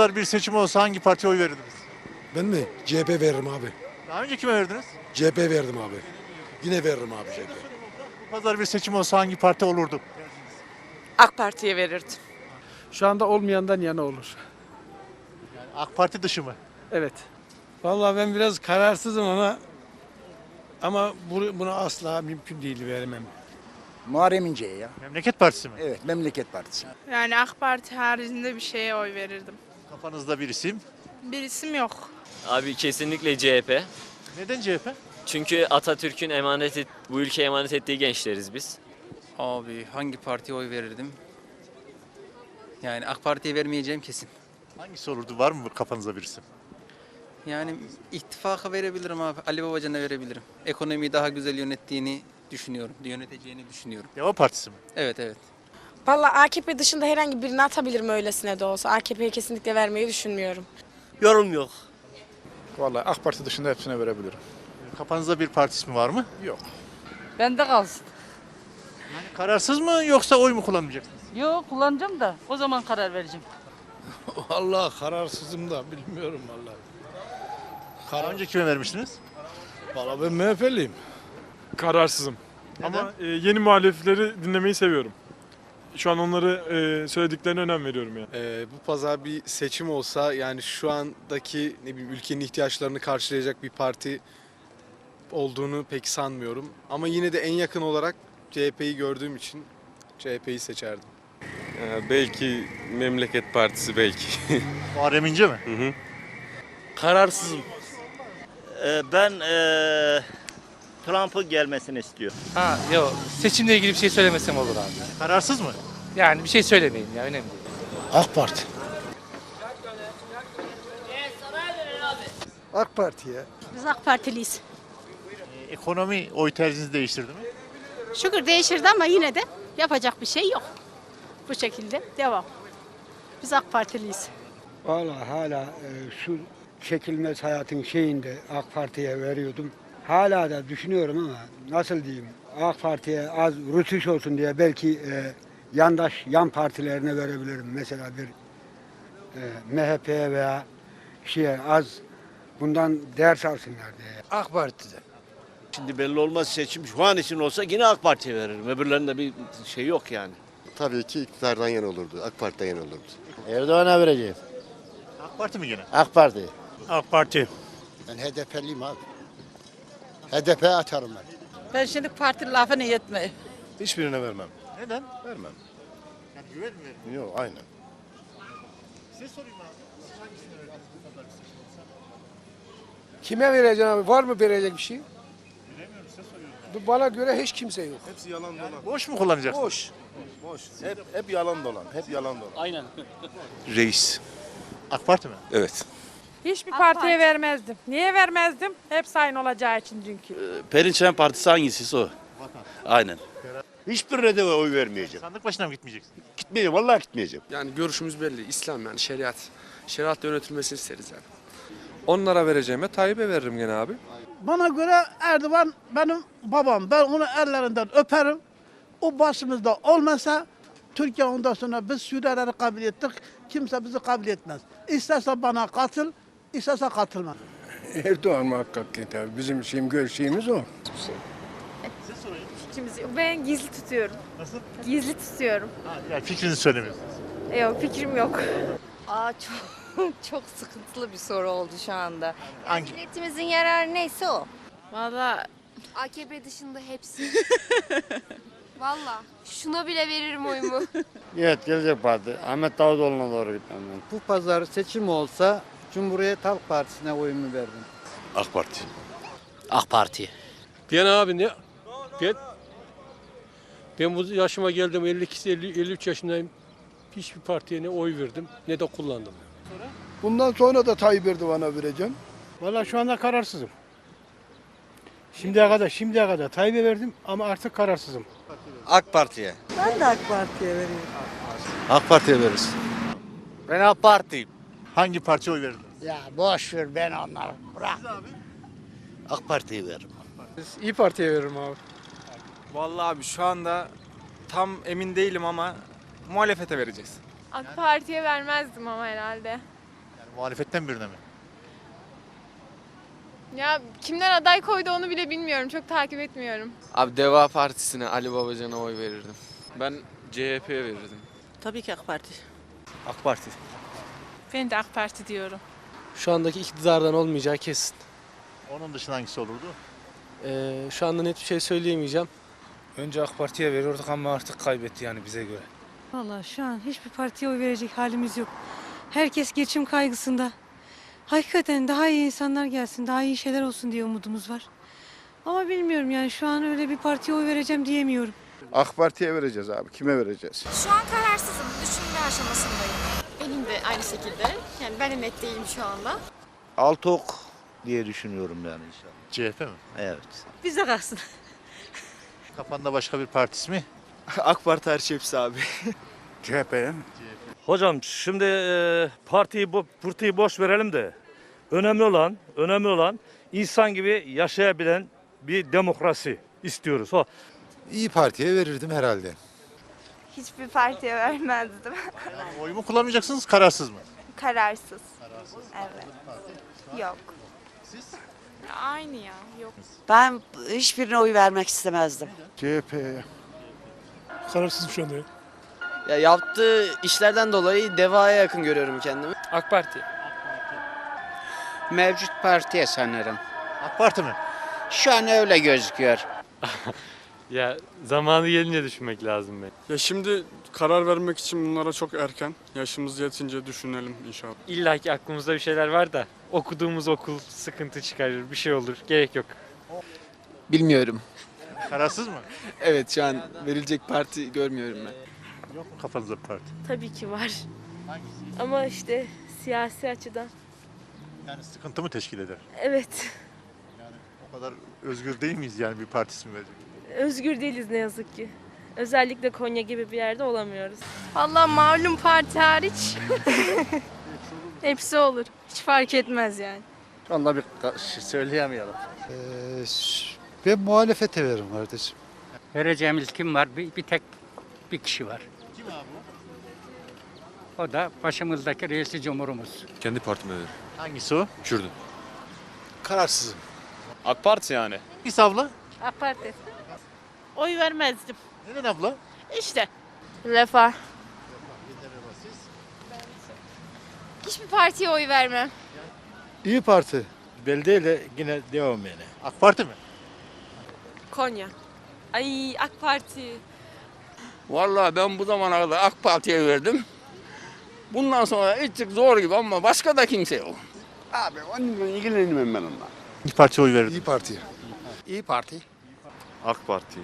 pazar bir seçim olsa hangi partiye oy verirdiniz? Ben mi? CHP veririm abi. Daha önce kime verdiniz? CHP verdim abi. Yine veririm abi CHP. Bu pazar bir seçim olsa hangi parti olurdu? AK Parti'ye verirdim. Şu anda olmayandan yana olur. AK Parti dışı mı? Evet. Vallahi ben biraz kararsızım ama ama bu- bunu asla mümkün değil vermem. Muharrem İnce'ye ya. Memleket Partisi mi? Evet, Memleket Partisi. Yani AK Parti haricinde bir şeye oy verirdim. Kafanızda bir isim. Bir isim yok. Abi kesinlikle CHP. Neden CHP? Çünkü Atatürk'ün emanet et, bu ülkeye emanet ettiği gençleriz biz. Abi hangi partiye oy verirdim? Yani AK Parti'ye vermeyeceğim kesin. Hangisi olurdu? Var mı kafanızda bir isim? Yani ittifaka verebilirim abi. Ali Babacan'a verebilirim. Ekonomiyi daha güzel yönettiğini düşünüyorum. Yöneteceğini düşünüyorum. Deva Partisi mi? Evet evet. Valla AKP dışında herhangi birini atabilirim öylesine de olsa. AKP'ye kesinlikle vermeyi düşünmüyorum. Yorum yok. Vallahi AK Parti dışında hepsine verebilirim. Kafanızda bir parti ismi var mı? Bende kalsın. Kararsız mı yoksa oy mu kullanmayacaksınız? Yok kullanacağım da o zaman karar vereceğim. Vallahi kararsızım da bilmiyorum vallahi. Daha önce kime vermiştiniz? Vallahi ben MHP'liyim. Kararsızım. Ama e, yeni muhalefetleri dinlemeyi seviyorum. Şu an onları e, söylediklerine önem veriyorum yani. Ee, bu pazar bir seçim olsa yani şu andaki ne bileyim ülkenin ihtiyaçlarını karşılayacak bir parti olduğunu pek sanmıyorum. Ama yine de en yakın olarak CHP'yi gördüğüm için CHP'yi seçerdim. belki Memleket Partisi belki. Muharrem İnce mi? Kararsızım. ben Trump'ın gelmesini istiyorum. Ha yok. Seçimle ilgili bir şey söylemesem olur abi. Kararsız mı? Yani bir şey söylemeyin ya önemli değil. AK Parti. AK Parti'ye. Biz AK Partiliyiz. Ee, Ekonomi oy tercihinizi değiştirdi mi? Şükür değişirdi ama yine de yapacak bir şey yok. Bu şekilde devam. Biz AK Partiliyiz. Vallahi hala e, şu çekilmez hayatın şeyinde AK Parti'ye veriyordum. Hala da düşünüyorum ama nasıl diyeyim AK Parti'ye az rütüş olsun diye belki e, yandaş yan partilerine verebilirim. Mesela bir e, MHP'ye veya şeye az bundan ders alsınlar diye. AK Parti'de. Şimdi belli olmaz seçim şu an için olsa yine AK Parti'ye veririm. Öbürlerinde bir şey yok yani. Tabii ki iktidardan yana olurdu. AK Parti'den yana olurdu. Erdoğan'a vereceğim. AK Parti mi gene? AK Parti. AK Parti. Ben HDP'liyim abi. HDP atarım ben. Ben şimdi parti lafını yetme. Hiçbirine vermem. Neden? Vermem. Yani güven mi verin? Yok aynen. Size sorayım abi. Siz hangisini verirsiniz bu pazar bir seçim olsa? Kime vereceksin abi? Var mı verecek bir şey? Bilemiyorum size soruyorum. Bana göre hiç kimse yok. Hepsi yalan dolan. Boş mu kullanacaksınız? Boş. Boş. Hep, hep yalan dolan. Hep yalan dolan. Aynen. Reis. AK Parti mi? Evet. Hiçbir partiye vermezdim. Niye vermezdim? Hep aynı olacağı için çünkü. Perinçek Partisi hangisi o? Aynen. Hiçbirine de oy vermeyeceğim. Sandık başına mı gitmeyeceksin? Gitmeyeceğim, vallahi gitmeyeceğim. Yani görüşümüz belli. İslam yani şeriat. Şeriatla yönetilmesini isteriz yani. Onlara vereceğime Tayyip'e veririm gene abi. Bana göre Erdoğan benim babam. Ben onu ellerinden öperim. O başımızda olmasa Türkiye ondan sonra biz Suriyelileri kabul ettik. Kimse bizi kabul etmez. İsterse bana katıl, isterse katılma. Erdoğan muhakkak yeter. Bizim şeyim, görüşümüz o. Ben gizli tutuyorum. Nasıl? Gizli tutuyorum. Ha, yani fikrinizi söylemiyorsunuz. Yok fikrim yok. Aa çok çok sıkıntılı bir soru oldu şu anda. Hangi? Milletimizin yararı neyse o. Valla AKP dışında hepsi. Valla şuna bile veririm oyumu. Evet, Gelecek Parti. Ahmet Davutoğlu'na doğru gitmem ben. Bu pazar seçim olsa Cumhuriyet Halk Partisi'ne oyumu verdim. AK Parti. AK Parti. Ben abi ne? Ben, ben bu yaşıma geldim 52 50, 53 yaşındayım. Hiçbir partiye ne oy verdim ne de kullandım. Bundan sonra da Tayyip Erdoğan'a vereceğim. Vallahi şu anda kararsızım. Şimdiye kadar şimdiye kadar Tayyip'e verdim ama artık kararsızım. AK Parti'ye. Ben de AK Parti'ye veriyorum. AK Parti'ye veririz. Ben AK Parti'yim. Hangi partiye oy verirdiniz? Ya boş ver ben onları. Bırak. AK Parti'yi veririm. İyi Parti'ye veririm abi. Vallahi abi şu anda tam emin değilim ama muhalefete vereceğiz. AK Parti'ye vermezdim ama herhalde. Muhalefetten birine mi? Ya kimler aday koydu onu bile bilmiyorum. Çok takip etmiyorum. Abi Deva Partisi'ne Ali Babacan'a oy verirdim. Ben CHP'ye verirdim. Tabii ki AK Parti. AK Parti. Ben de AK Parti diyorum. Şu andaki iktidardan olmayacağı kesin. Onun dışında hangisi olurdu? Ee, şu anda net bir şey söyleyemeyeceğim. Önce AK Parti'ye veriyorduk ama artık kaybetti yani bize göre. Vallahi şu an hiçbir partiye oy verecek halimiz yok. Herkes geçim kaygısında. Hakikaten daha iyi insanlar gelsin, daha iyi şeyler olsun diye umudumuz var. Ama bilmiyorum yani şu an öyle bir partiye oy vereceğim diyemiyorum. AK Parti'ye vereceğiz abi. Kime vereceğiz? Şu an kararsızım. Düşünme aşamasındayım. De aynı şekilde. Yani ben değilim şu anda. Altok diye düşünüyorum yani inşallah. CHP mi? Evet. Bize kalsın. Kafanda başka bir partisi mi? AK Parti her şey hepsi abi. CHP'ye Hocam şimdi e, partiyi bu pırtıyı boş verelim de önemli olan önemli olan insan gibi yaşayabilen bir demokrasi istiyoruz. O İyi Parti'ye verirdim herhalde. Hiçbir partiye vermezdim. Oyumu kullanmayacaksınız, kararsız mı? Kararsız. Evet. Yok. Siz? Aynı ya. Yok. Ben hiçbirine oy vermek istemezdim. CHP'ye. Kararsızım şu anda ya. Ya yaptığı işlerden dolayı Deva'ya yakın görüyorum kendimi. AK Parti. Mevcut partiye sanırım. AK Parti mi? Şu an öyle gözüküyor. Ya zamanı gelince düşünmek lazım ben. Ya şimdi karar vermek için bunlara çok erken. Yaşımız yetince düşünelim inşallah. İlla ki aklımızda bir şeyler var da okuduğumuz okul sıkıntı çıkarır, bir şey olur. Gerek yok. Bilmiyorum. Kararsız mı? Evet şu an verilecek parti görmüyorum ben. Yok mu kafanızda bir parti? Tabii ki var. Hangisi? Ama işte siyasi açıdan. Yani sıkıntı mı teşkil eder? Evet. O kadar özgür değil miyiz yani bir partisi mi verecek? Özgür değiliz ne yazık ki. Özellikle Konya gibi bir yerde olamıyoruz. Allah malum parti hariç. Hepsi olur. Hiç fark etmez yani. Onda bir söyleyemeyelim. ben muhalefete veririm kardeşim. Vereceğimiz kim var? Bir, bir tek bir kişi var. Kim abi O da başımızdaki reisi cumhurumuz. kendi partime verir. Hangisi o? Kürdün. Kararsızım. AK Parti yani. Hangisi abla? AK Parti. Oy vermezdim. Neden abla? İşte. Refah. Hiçbir partiye oy vermem. İyi Parti. De yine devam yani. AK Parti mi? Konya. Ay AK Parti. Vallahi ben bu zamana kadar AK Parti'ye verdim. Bundan sonra içtik zor gibi ama başka da kimse yok. Abi onunla ilgilenmem ben onunla. İki partiye oy verirdim. İyi Parti. İyi Parti. AK Parti.